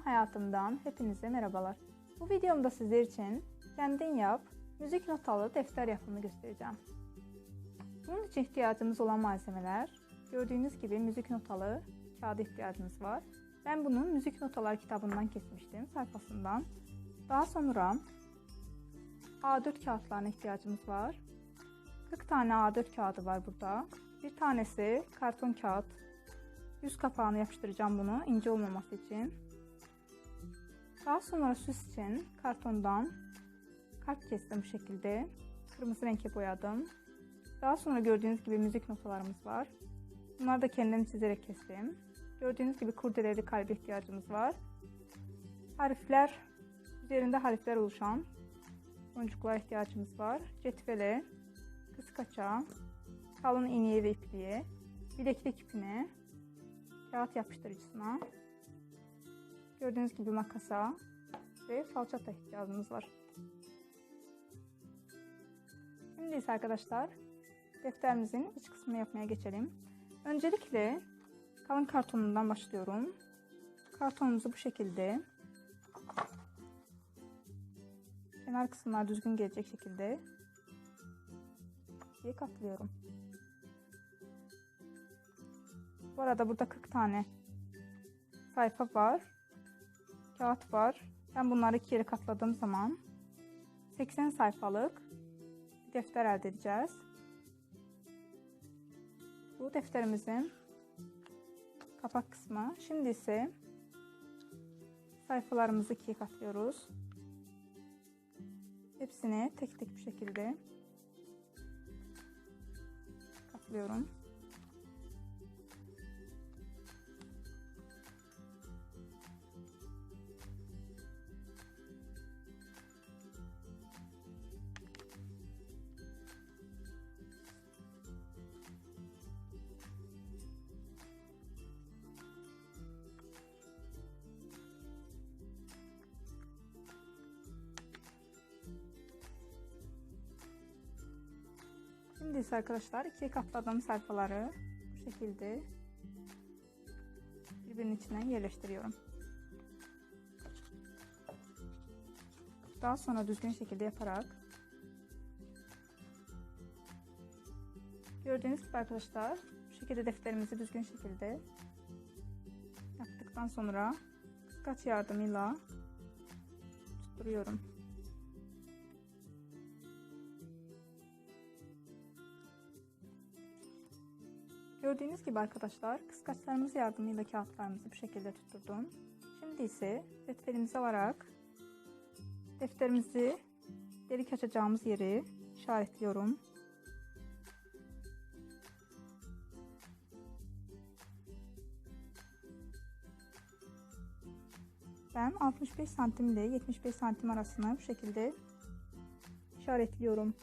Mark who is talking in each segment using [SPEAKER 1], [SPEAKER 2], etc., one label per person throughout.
[SPEAKER 1] hayatımdan hepinize merhabalar. Bu videomda sizler için kendin yap, müzik notalı defter yapımını göstereceğim. Bunun için ihtiyacımız olan malzemeler, gördüğünüz gibi müzik notalı kağıda ihtiyacımız var. Ben bunu müzik notalar kitabından kesmiştim sayfasından. Daha sonra A4 kağıtlarına ihtiyacımız var. 40 tane A4 kağıdı var burada. Bir tanesi karton kağıt. Yüz kapağını yapıştıracağım bunu ince olmaması için. Daha sonra süs için kartondan kalp kestim bu şekilde. Kırmızı renkle boyadım. Daha sonra gördüğünüz gibi müzik notalarımız var. Bunları da kendim çizerek kestim. Gördüğünüz gibi kurdeleli kalbe ihtiyacımız var. Harfler, üzerinde harfler oluşan boncuklara ihtiyacımız var. Cetvele, kıskaça, kalın iğneye ve ipliğe, bileklik ipine, kağıt yapıştırıcısına, gördüğünüz gibi makasa ve falçata ihtiyacımız var. Şimdi ise arkadaşlar defterimizin iç kısmını yapmaya geçelim. Öncelikle kalın kartonundan başlıyorum. Kartonumuzu bu şekilde kenar kısımlar düzgün gelecek şekilde diye katlıyorum. Bu arada burada 40 tane sayfa var. Kağıt var. Ben bunları iki yere katladığım zaman 80 sayfalık bir defter elde edeceğiz. Bu defterimizin kapak kısmı. Şimdi ise sayfalarımızı ikiye katlıyoruz. Hepsini tek tek bir şekilde katlıyorum. Şimdi ise arkadaşlar ikiye katladığım sayfaları bu şekilde birbirinin içine yerleştiriyorum. Daha sonra düzgün şekilde yaparak gördüğünüz gibi arkadaşlar bu şekilde defterimizi düzgün şekilde yaptıktan sonra kıskaç yardımıyla tutturuyorum. Gördüğünüz gibi arkadaşlar kıskaçlarımız yardımıyla kağıtlarımızı bu şekilde tutturdum. Şimdi ise defterimize alarak defterimizi delik açacağımız yeri işaretliyorum. Ben 65 santim ile 75 santim arasına bu şekilde işaretliyorum.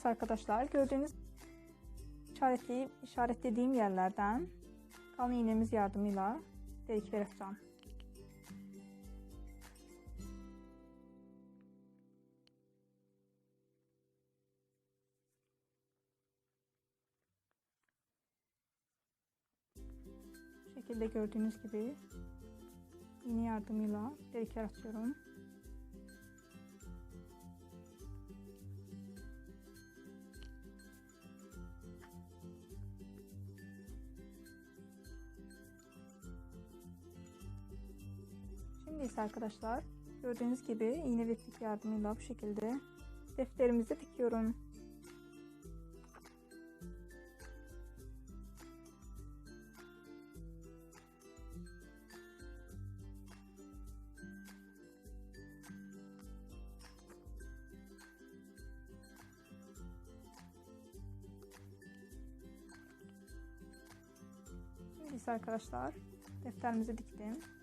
[SPEAKER 1] İse arkadaşlar gördüğünüz işaretleyip işaretlediğim yerlerden kalın iğnemiz yardımıyla delikler açacağım. Bu şekilde gördüğünüz gibi iğne yardımıyla delikler açıyorum. İse arkadaşlar gördüğünüz gibi iğne ve iplik yardımıyla bu şekilde defterimizi dikiyorum. Şimdi ise arkadaşlar defterimizi diktim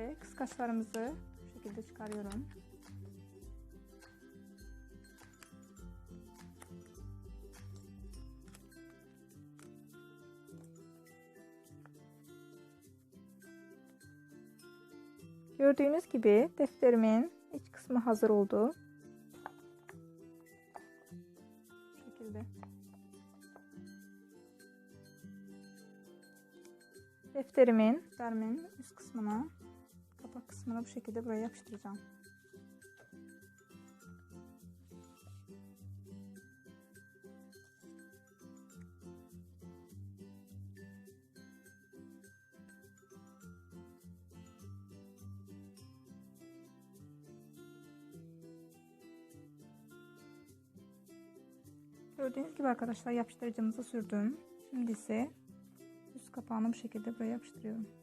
[SPEAKER 1] ve kıskaçlarımızı bu şekilde çıkarıyorum. Gördüğünüz gibi defterimin iç kısmı hazır oldu. Bu şekilde. Defterimin, defterimin üst kısmına, kapak kısmına bu şekilde buraya yapıştıracağım. Gördüğünüz gibi arkadaşlar yapıştırıcımızı sürdüm. Şimdi ise üst kapağını bu şekilde buraya yapıştırıyorum.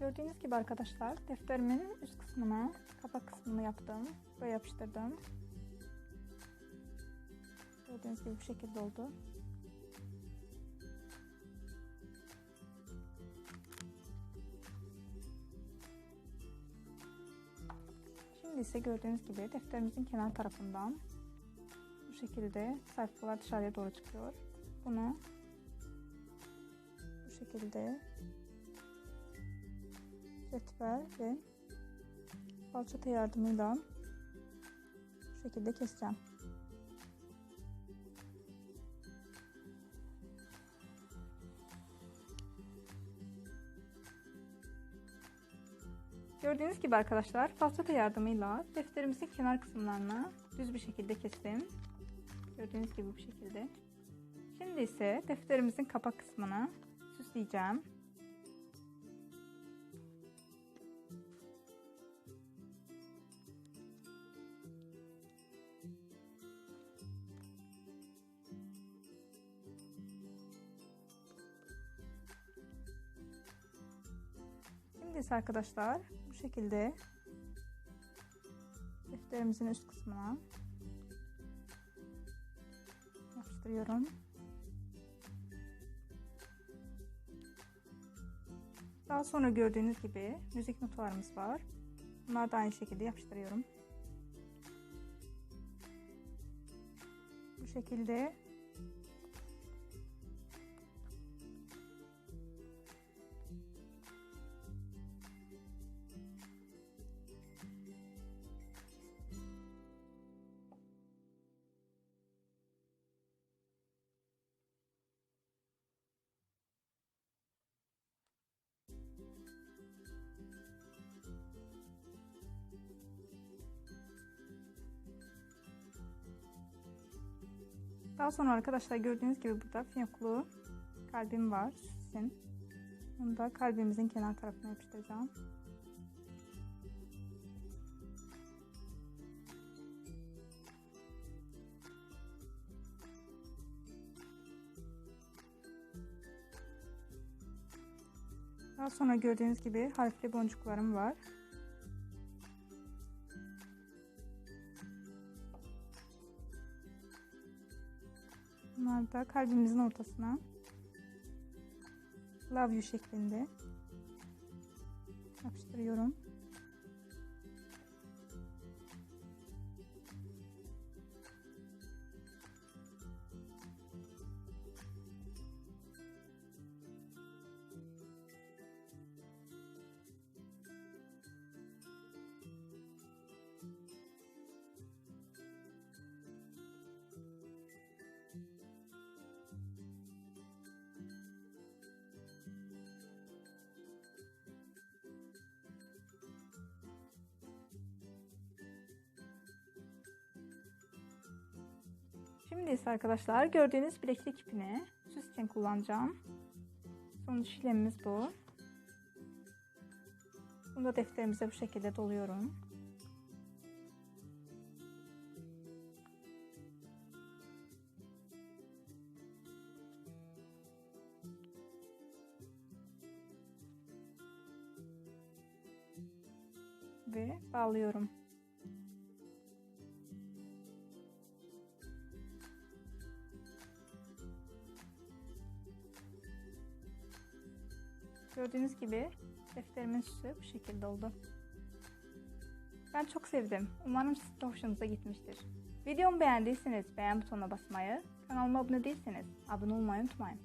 [SPEAKER 1] Gördüğünüz gibi arkadaşlar defterimin üst kısmına kapak kısmını yaptım. Buraya yapıştırdım. Gördüğünüz gibi bu şekilde oldu. Şimdi ise gördüğünüz gibi defterimizin kenar tarafından bu şekilde sayfalar dışarıya doğru çıkıyor. Bunu bu şekilde cetvel ve falçata yardımıyla bu şekilde keseceğim. Gördüğünüz gibi arkadaşlar falçata yardımıyla defterimizin kenar kısımlarına düz bir şekilde kestim. Gördüğünüz gibi bu şekilde. Şimdi ise defterimizin kapak kısmını süsleyeceğim. İse arkadaşlar bu şekilde defterimizin üst kısmına yapıştırıyorum. Daha sonra gördüğünüz gibi müzik notalarımız var. Bunları da aynı şekilde yapıştırıyorum. Bu şekilde Daha sonra arkadaşlar gördüğünüz gibi burada fiyankulu kalbim var. Süsün. Bunu da kalbimizin kenar tarafına yapıştıracağım. Daha sonra gördüğünüz gibi harfli boncuklarım var. Bunlar da kalbimizin ortasına love you şeklinde yapıştırıyorum. Şimdi ise arkadaşlar gördüğünüz bileklik ipini süs için kullanacağım. Sonuç işlemimiz bu. Bunu da defterimize bu şekilde doluyorum. Ve bağlıyorum. Gördüğünüz gibi defterimin süsü bu şekilde oldu. Ben çok sevdim. Umarım sizin de hoşunuza gitmiştir. Videomu beğendiyseniz beğen butonuna basmayı, kanalıma abone değilseniz abone olmayı unutmayın.